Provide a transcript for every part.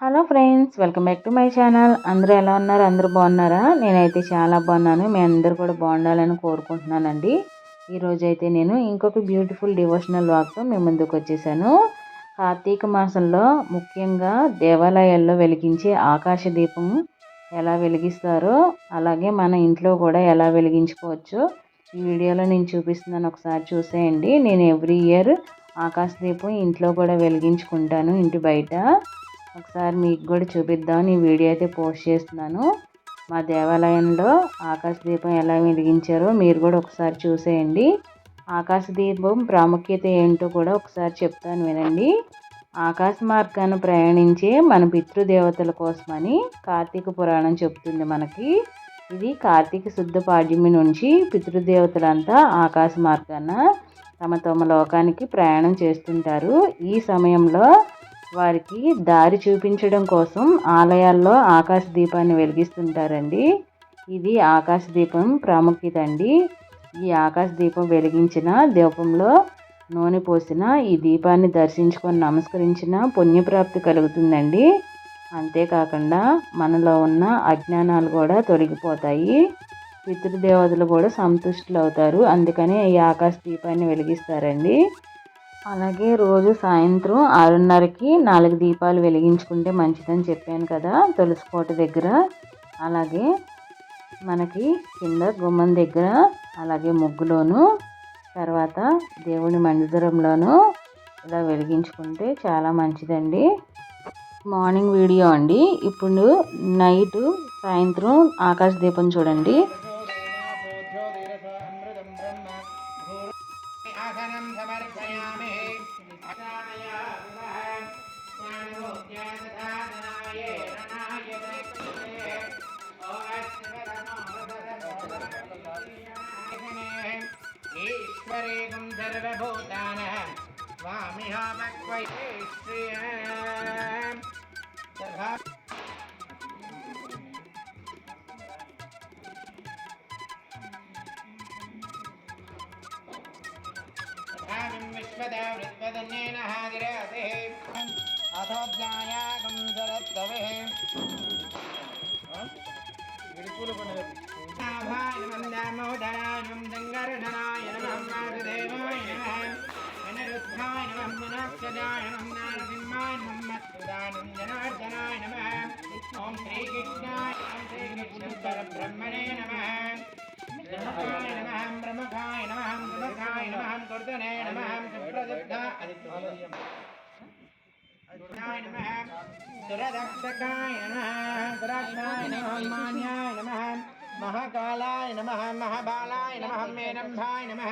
Hello friends welcome back to my channel. అందరూ ఎలా ఉన్నారు? అందరూ బాగున్నారా? నేనైతే చాలా బాగున్నాను. మీ అందరూ కూడా బాగుండాలని కోరుకుంటున్నానండి. ఈరోజు అయితే నేను ఇంకొక బ్యూటిఫుల్ డివోషనల్ వాక్తో మీ ముందుకు వచ్చేసాను. కార్తీక మాసంలో ముఖ్యంగా దేవాలయాల్లో వెలిగించే ఆకాశ దీపం ఎలా వెలిగిస్తారో అలాగే మన ఇంట్లో కూడా ఎలా వెలిగించుకోవచ్చు ఈ వీడియోలో నేను చూపిస్తున్నాను. ఒకసారి చూసేయండి. నేను ఎవ్రీ ఇయర్ ఆకాశ దీపం ఇంట్లో కూడా వెలిగించుకుంటాను ఇంటి బయట. ఒకసారి మీకు కూడా చూపిద్దామని ఈ వీడియో అయితే పోస్ట్ చేస్తున్నాను. మా దేవాలయంలో ఆకాశ దీపం ఎలా వెలిగించారో మీరు కూడా ఒకసారి చూసేయండి. ఆకాశ దీపం ప్రాముఖ్యత ఏంటో కూడా ఒకసారి చెప్తాను వినండి. ఆకాశ మార్గాన్ని ప్రయాణించే మన పితృదేవతల కోసమని కార్తీక పురాణం చెప్తుంది మనకి. ఇది కార్తీక శుద్ధ పాడ్యమి నుంచి పితృదేవతలంతా ఆకాశ మార్గాన తమ తమ లోకానికి ప్రయాణం చేస్తుంటారు. ఈ సమయంలో వారికి దారి చూపించడం కోసం ఆలయాల్లో ఆకాశ దీపాన్ని వెలిగిస్తుంటారండి. ఇది ఆకాశ దీపం ప్రాముఖ్యత అండి. ఈ ఆకాశ దీపం వెలిగించిన దీపంలో నూనె పోసిన ఈ దీపాన్ని దర్శించుకొని నమస్కరించిన పుణ్యప్రాప్తి కలుగుతుందండి. అంతేకాకుండా మనలో ఉన్న అజ్ఞానాలు కూడా తొలగిపోతాయి. పితృదేవతలు కూడా సంతుష్టులు అవుతారు అందుకనే ఈ ఆకాశ దీపాన్ని వెలిగిస్తారండి. అలాగే రోజు సాయంత్రం ఆరున్నరకి నాలుగు దీపాలు వెలిగించుకుంటే మంచిదని చెప్పాను కదా తులసికోట దగ్గర. అలాగే మనకి కింద గుమ్మం దగ్గర అలాగే ముగ్గులోను తర్వాత దేవుని మందిరంలోను ఇలా వెలిగించుకుంటే చాలా మంచిదండి. మార్నింగ్ వీడియో అండి. ఇప్పుడు నైట్ సాయంత్రం ఆకాశ దీపం చూడండి. सर्वभूतानां स्वामिहामक्वये श्रियाम् तथा विश्वदेवृत्वदन्येन हादिरातिः अथो ज्ञायागं सरत्तविः गुरुकुलपणभानुमन्दामोदरा अनिरुद्धाय नमः विनाक्षदाय नमः नारसिंहाय नमः मत्सुदानन्दनार्दनाय नमः ॐ श्रीकृष्णाय ॐ श्रीकृष्णपरब्रह्मणे नमः ब्रह्मकाय नमः ब्रह्मकाय नमः ब्रह्मकाय नमः कुर्दने नमः सुप्रसिद्धा अदित्याय नमः सुरदक्षकाय नमः सुराक्षाय नमः मान्याय नमः महाकालाय नमः महाबालाय नमः मेनम्भाय नमः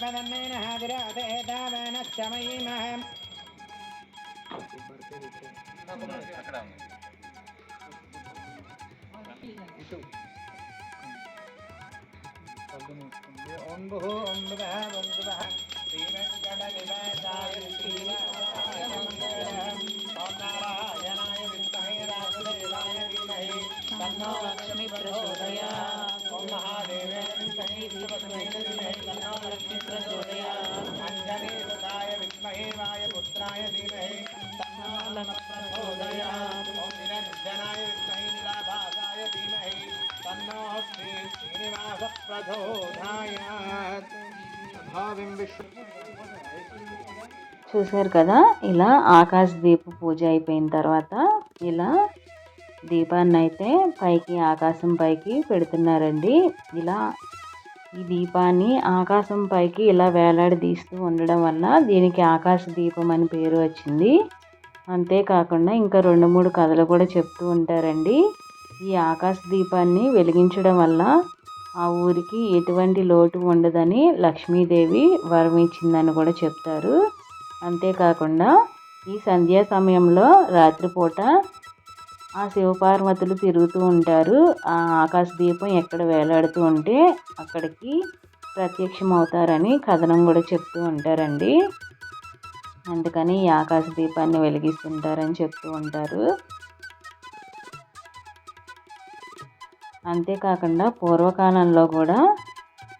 பத்மதம் மேனாதிராதேதாவனச்சமயீமஹம் ஒன்புகோ ஒன்பதா ஒன்பதா ஸ்ரீவெங்கடவிவேதாய ஓம் நாராயணாய வித்மஹே ராகுலவிதாய தன்னோ லக்ஷ்மி பிரச்சோதயா చూశారు కదా ఇలా ఆకాశ దీప పూజ అయిపోయిన తర్వాత ఇలా దీపాన్ని అయితే పైకి ఆకాశం పైకి పెడుతున్నారండి. ఇలా ఈ దీపాన్ని ఆకాశం పైకి ఇలా వేలాడదీస్తూ ఉండడం వల్ల దీనికి ఆకాశ దీపం అని పేరు వచ్చింది. అంతేకాకుండా ఇంకా రెండు మూడు కథలు కూడా చెప్తూ ఉంటారండి. ఈ ఆకాశ దీపాన్ని వెలిగించడం వల్ల ఆ ఊరికి ఎటువంటి లోటు ఉండదని లక్ష్మీదేవి వరం ఇచ్చిందని కూడా చెప్తారు. అంతేకాకుండా ఈ సంధ్యా సమయంలో రాత్రిపూట ఆ శివపార్వతులు తిరుగుతూ ఉంటారు. ఆ ఆకాశ దీపం ఎక్కడ వేలాడుతూ ఉంటే అక్కడికి ప్రత్యక్షం అవుతారని కథనం కూడా చెప్తూ ఉంటారండి. అందుకని ఈ ఆకాశ దీపాన్ని వెలిగిస్తుంటారని చెప్తూ ఉంటారు. అంతేకాకుండా పూర్వకాలంలో కూడా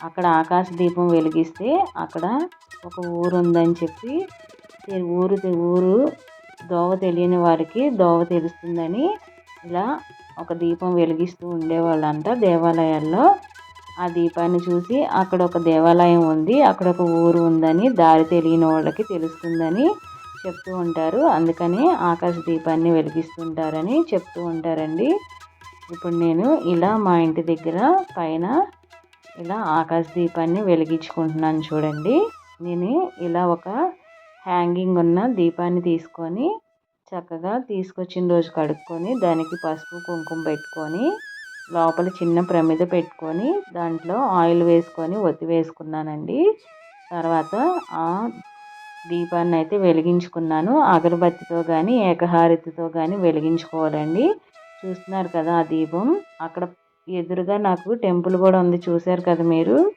అక్కడ ఆకాశ దీపం వెలిగిస్తే అక్కడ ఒక ఊరు ఉందని చెప్పి ఊరు ఊరు దోవ తెలియని వారికి దోవ తెలుస్తుందని ఇలా ఒక దీపం వెలిగిస్తూ ఉండేవాళ్ళంట దేవాలయాల్లో. ఆ దీపాన్ని చూసి అక్కడ ఒక దేవాలయం ఉంది అక్కడ ఒక ఊరు ఉందని దారి తెలియని వాళ్ళకి తెలుస్తుందని చెప్తూ ఉంటారు. అందుకని ఆకాశ దీపాన్ని వెలిగిస్తుంటారని చెప్తూ ఉంటారండి. ఇప్పుడు నేను ఇలా మా ఇంటి దగ్గర పైన ఇలా ఆకాశ దీపాన్ని వెలిగించుకుంటున్నాను చూడండి. నేను ఇలా ఒక హ్యాంగింగ్ ఉన్న దీపాన్ని తీసుకొని చక్కగా తీసుకొచ్చిన రోజు కడుక్కొని దానికి పసుపు కుంకుమ పెట్టుకొని లోపల చిన్న ప్రమిద పెట్టుకొని దాంట్లో ఆయిల్ వేసుకొని ఒత్తి వేసుకున్నానండి. తర్వాత ఆ దీపాన్ని అయితే వెలిగించుకున్నాను. అగరబత్తితో కానీ ఏకహారతితో కానీ వెలిగించుకోవాలండి. చూస్తున్నారు కదా ఆ దీపం. అక్కడ ఎదురుగా నాకు టెంపుల్ కూడా ఉంది చూశారు కదా మీరు?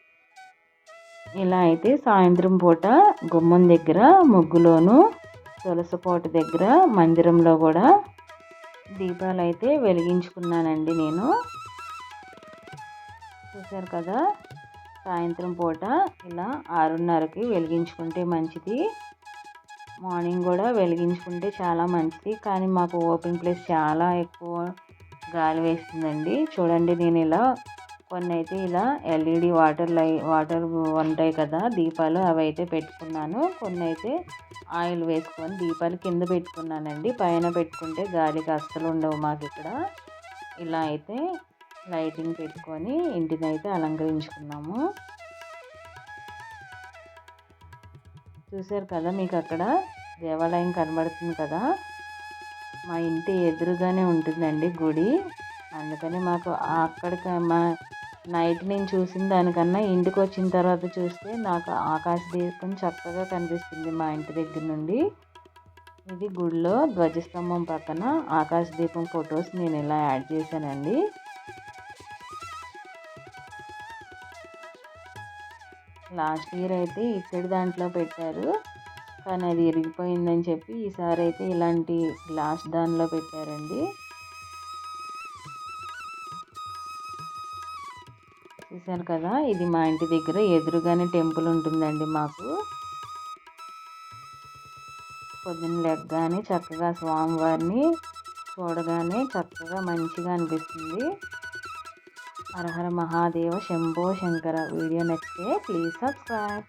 ఇలా అయితే సాయంత్రం పూట గుమ్మం దగ్గర ముగ్గులోను తులసిపోట దగ్గర మందిరంలో కూడా దీపాలు అయితే వెలిగించుకున్నానండి నేను. చూశారు కదా? సాయంత్రం పూట ఇలా ఆరున్నరకి వెలిగించుకుంటే మంచిది. మార్నింగ్ కూడా వెలిగించుకుంటే చాలా మంచిది. కానీ మాకు ఓపెన్ ప్లేస్ చాలా ఎక్కువ గాలి వేస్తుందండి. చూడండి నేను ఇలా కొన్ని అయితే ఇలా ఎల్ఈడి వాటర్ లై వాటర్ ఉంటాయి కదా దీపాలు అవి అయితే పెట్టుకున్నాను. కొన్ని అయితే ఆయిల్ వేసుకొని దీపాలు కింద పెట్టుకున్నానండి. పైన పెట్టుకుంటే గాలికి అస్సలు ఉండవు మాకు ఇక్కడ. ఇలా అయితే లైటింగ్ పెట్టుకొని ఇంటిని అయితే అలంకరించుకున్నాము. చూశారు కదా మీకు అక్కడ దేవాలయం కనబడుతుంది కదా? మా ఇంటి ఎదురుగానే ఉంటుందండి గుడి. అందుకని మాకు అక్కడికి మా నైట్ నేను చూసిన దానికన్నా ఇంటికి వచ్చిన తర్వాత చూస్తే నాకు ఆకాశ దీపం చక్కగా కనిపిస్తుంది మా ఇంటి దగ్గర నుండి. ఇది గుడిలో ధ్వజస్తంభం పక్కన ఆకాశ దీపం ఫొటోస్ నేను ఇలా యాడ్ చేశానండి. లాస్ట్ ఇయర్ అయితే ఇక్కడి దాంట్లో పెట్టారు. కానీ అది ఇరిగిపోయిందని చెప్పి ఈసారి అయితే ఇలాంటి లాస్ట్ దానిలో పెట్టారండి. చూసారు కదా ఇది మా ఇంటి దగ్గర ఎదురుగానే టెంపుల్ ఉంటుందండి మాకు. పొద్దున్న లెగ్గానే చక్కగా స్వామివారిని చూడగానే చక్కగా మంచిగా అనిపిస్తుంది. హరహర మహాదేవ శంభో శంకర వీడియో నచ్చితే ప్లీజ్ సబ్స్క్రైబ్.